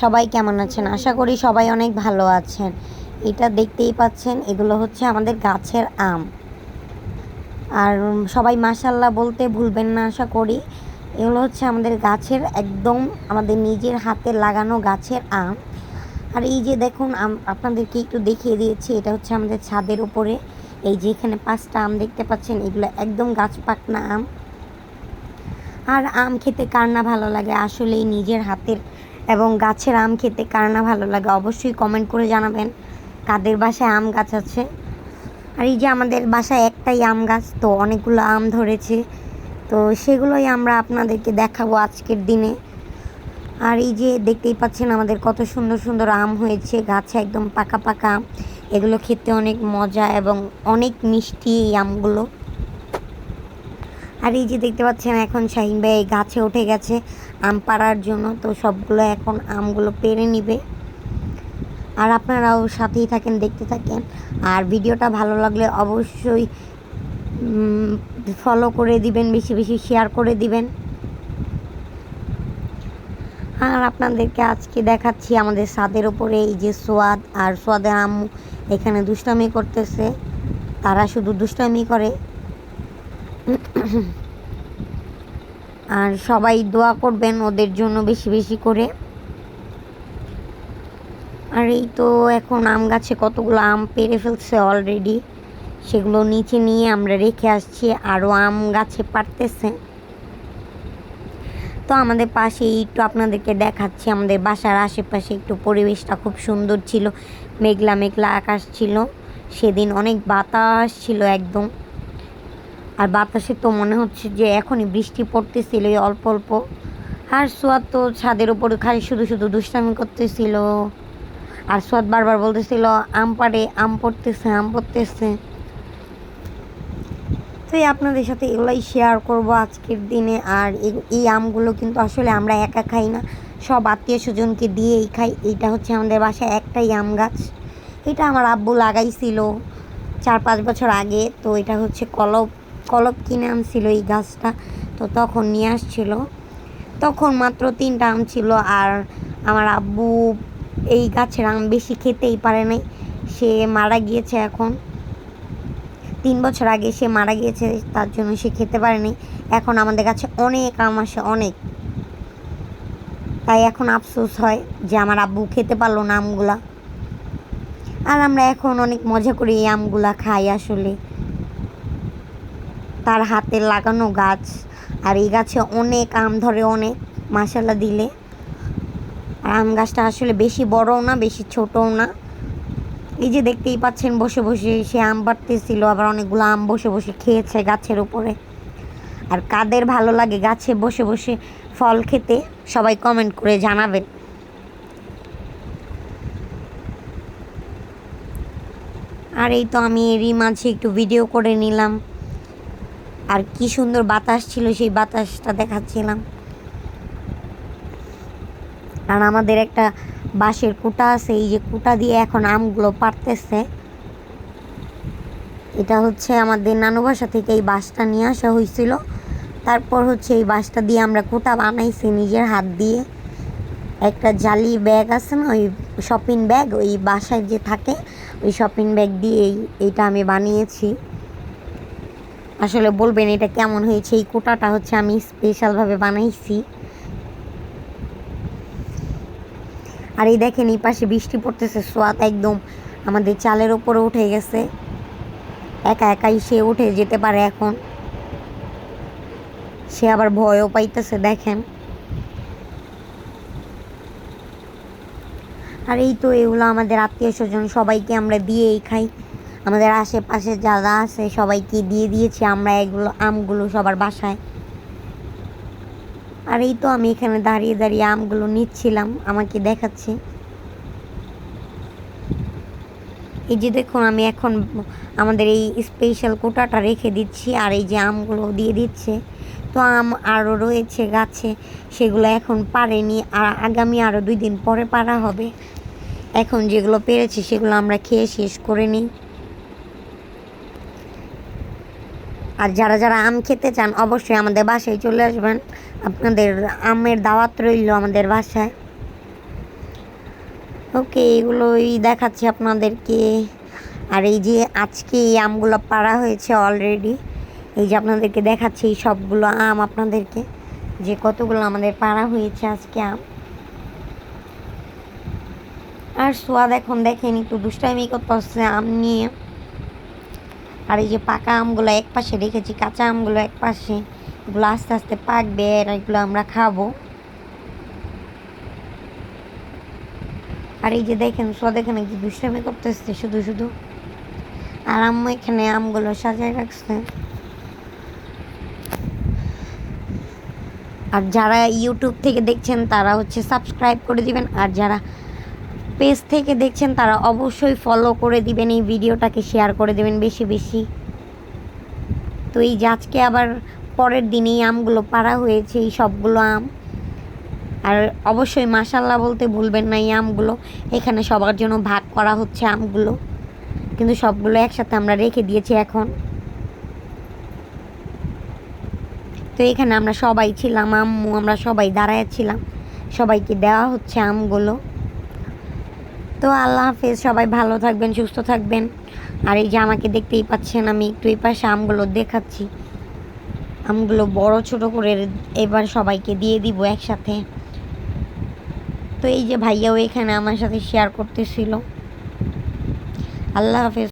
সবাই কেমন আছেন? আশা করি সবাই অনেক ভালো আছেন। এটা দেখতেই পাচ্ছেন, এগুলো হচ্ছে আমাদের গাছের আম। আর সবাই মাসাল্লাহ বলতে ভুলবেন না, আশা করি। এগুলো হচ্ছে আমাদের গাছের একদম আমাদের নিজের হাতে লাগানো গাছের আম। আর এই যে দেখুন আপনাদেরকে একটু দেখিয়ে দিয়েছি, এটা হচ্ছে আমাদের ছাদের উপরে। এই যে এখানে পাঁচটা আম দেখতে পাচ্ছেন, এগুলো একদম গাছ পাকনা আম। আর আম খেতে কার না ভালো লাগে? আসলেই নিজের হাতের এবং গাছের আম খেতে কার না ভালো লাগে অবশ্যই কমেন্ট করে জানাবেন। কাদের বাসায় আম গাছ আছে? আর এই যে আমাদের বাসায় একটাই আম গাছ, তো অনেকগুলো আম ধরেছে। তো সেগুলোই আমরা আপনাদেরকে দেখাবো আজকের দিনে। আর এই যে দেখতেই পাচ্ছেন আমাদের কত সুন্দর সুন্দর আম হয়েছে, গাছে একদম পাকা পাকা এগুলো খেতে অনেক মজা এবং অনেক মিষ্টি এই আমগুলো। আর এই যে দেখতে পাচ্ছেন এখন শাহিন ভাই গাছে উঠে গেছে আম পাড়ার জন্য, তো সবগুলো এখন আমগুলো পেরে নিবে। আর আপনারাও সাথেই থাকেন, দেখতে থাকেন। আর ভিডিওটা ভালো লাগলে অবশ্যই ফলো করে দিবেন, বেশি বেশি শেয়ার করে দিবেন। আর আপনাদেরকে আজকে দেখাচ্ছি আমাদের ছাদের ওপরে এই যে সোয়াদ, আর সোয়াদের আম্মু এখানে দুষ্টামি করতেছে। তারা শুধু দুষ্টামি করে। আর সবাই দোয়া করবেন ওদের জন্য বেশি বেশি করে। আর এই তো এখন আম গাছে কতগুলো আম পেরে ফেলছে অলরেডি সেগুলো নিচে নিয়ে আমরা রেখে আসছি আরও আম গাছে পারতেছে। তো আমাদের পাশে একটু আপনাদেরকে দেখাচ্ছি, আমাদের বাসার আশেপাশে একটু পরিবেশটা খুব সুন্দর ছিল, মেঘলা মেঘলা আকাশ ছিল। সেদিন অনেক বাতাস ছিল একদম। আর বাতাসে তো মনে হচ্ছে যে এখনই বৃষ্টি পড়তেছিল অল্প অল্প। আর সোয়াদ তো ছাদের উপরে খালি শুধু শুধু দুষ্টামি করতেছিল। আর সোয়াদ বারবার বলতেছিল, আম পাড়ে, আম পড়তেছে আম পড়তেছে। তো আপনাদের সাথে এগুলাই শেয়ার করব আজকের দিনে। আর এই- আমগুলো কিন্তু আসলে আমরা একা খাই না। সব আত্মীয় স্বজনকে দিয়েই খাই। এইটা হচ্ছে আমাদের বাসায় একটাই আম গাছ। এটা আমার আব্বু লাগাইছিল চার পাঁচ বছর আগে। তো এটা হচ্ছে কলব কলব কিনে আনছিল এই গাছটা, তো তখন নিয়ে আসছিল। তখন মাত্র তিনটা আম ছিল আর আমার আব্বু এই গাছের আম বেশি খেতেই পারে নাই। সে মারা গিয়েছে এখন। তিন বছর আগে সে মারা গিয়েছে, তার জন্য সে খেতে পারেনি এখন আমাদের কাছে অনেক আম আসে, অনেক। তাই এখন আফসোস হয় যে আমার আব্বু খেতে পারল না আমগুলা। আর আমরা এখন অনেক মজা করে এই আমগুলা খাই আসলে। তার হাতে লাগানো গাছ। আর এই গাছে অনেক আম ধরে, অনেক মাসালা দিলে। আর আম গাছটা আসলে বেশি বড়ও না, বেশি ছোটও না। এই যে দেখতেই পাচ্ছেন বসে বসে, সে আম পাড়তেছিল আবার অনেকগুলো আম বসে বসে খেয়েছে গাছের উপরে। আর কাদের ভালো লাগে গাছে বসে বসে ফল খেতে, সবাই কমেন্ট করে জানাবেন। আর এই তো আমি এরই মাঝে একটু ভিডিও করে নিলাম। আর কি সুন্দর বাতাস ছিল, সেই বাতাসটা দেখাচ্ছিলাম। আর আমাদের একটা বাঁশের কুটা আছে, এই যে কুটা দিয়ে এখন আমগুলো পারতেছে এটা হচ্ছে আমাদের নানু বাসা থেকে এই বাঁশটা নিয়ে আসা হয়েছিল। তারপর হচ্ছে এই বাঁশটা দিয়ে আমরা কুটা বানাইছি নিজের হাত দিয়ে। একটা জালি ব্যাগ আছে না, ওই শপিং ব্যাগ, ওই বাসায় যে থাকে, ওই শপিং ব্যাগ দিয়ে এই এইটা আমি বানিয়েছি। আসলে বলবেন এটা কেমন হয়েছে? এই কোটাটা হচ্ছে আমি স্পেশালভাবে বানাইছি। আর এই দেখেন, এই পাশে বৃষ্টি পড়তেছে সোয়াত একদম আমাদের চালের ওপরে উঠে গেছে। একা একাই সে উঠে যেতে পারে এখন। সে আবার ভয়ও পাইতেছে, দেখেন। আর এই তো এগুলো আমাদের আত্মীয় স্বজন সবাইকে আমরা দিয়েই খাই। আমাদের আশেপাশে যারা আছে সবাইকে দিয়ে দিয়েছি, আমরা এগুলো, আমগুলো সবার বাসায়। আর এই তো আমি এখানে দাঁড়িয়ে দাঁড়িয়ে আমগুলো নিচ্ছিলাম, আমাকে দেখাচ্ছে। এই যে দেখুন, আমি এখন আমাদের এই স্পেশাল কোটাটা রেখে দিচ্ছি, আর এই যে আমগুলো দিয়ে দিচ্ছে। তো আম আরও রয়েছে গাছে, সেগুলো এখন পারেনি আর আগামী আরও দুই দিন পরে পারা হবে। এখন যেগুলো পেরেছি সেগুলো আমরা খেয়ে শেষ করে নিই। আর যারা যারা আম খেতে চান, অবশ্যই আমাদের বাসায় চলে আসবেন। আপনাদের আমের দাওয়াত রইল আমাদের বাসায়। ওকে, এগুলোই দেখাচ্ছি আপনাদেরকে। আর এই যে আজকে এই আমগুলো পাড়া হয়েছে অলরেডি এই যে আপনাদেরকে দেখাচ্ছি এই সবগুলো আম আপনাদেরকে, যে কতগুলো আমাদের পাড়া হয়েছে আজকে আম। আর সোয়াদ এখন দেখেন, একটু দুষ্টামি করতেছে আম নিয়ে। আর এই যে পাকা আমগুলো এক পাশে রেখেছি, কাঁচা আমগুলো এক পাশে এগুলো আস্তে আস্তে পাকবে আর এগুলো আমরা খাব। আর এই যে দেখেন সোয়াদ এখানে কি দুষ্টামি করতেছে শুধু শুধু। আর আম্মু এখানে আমগুলো সাজায় রাখছে। আর যারা ইউটিউব থেকে দেখছেন, তারা হচ্ছে সাবস্ক্রাইব করে দিবেন। আর যারা পেজ থেকে দেখছেন, তারা অবশ্যই ফলো করে দিবেন, এই ভিডিওটাকে শেয়ার করে দেবেন বেশি বেশি। তো এই যে আজকে আবার পরের দিন এই আমগুলো পাড়া হয়েছে, এই সবগুলো আম। আর অবশ্যই মাসাল্লাহ বলতে ভুলবেন না, এই আমগুলো। এখানে সবার জন্য ভাগ করা হচ্ছে আমগুলো। কিন্তু সবগুলো একসাথে আমরা রেখে দিয়েছি এখন। তো এখানে আমরা সবাই ছিলাম, আম্মু, আমরা সবাই দাঁড়ায় ছিলাম। সবাইকে দেওয়া হচ্ছে আমগুলো। তো আল্লাহ হাফেজ, সবাই ভালো থাকবেন, সুস্থ থাকবেন। আর এই যে আমাকে দেখতেই পাচ্ছেন, আমি একটু এই পাশে আমগুলো দেখাচ্ছি। আমগুলো বড় ছোট করে এবার সবাইকে দিয়ে দিব একসাথে। তো এই যে ভাইয়াও এখানে আমার সাথে শেয়ার করতেছিল। আল্লাহ হাফেজ।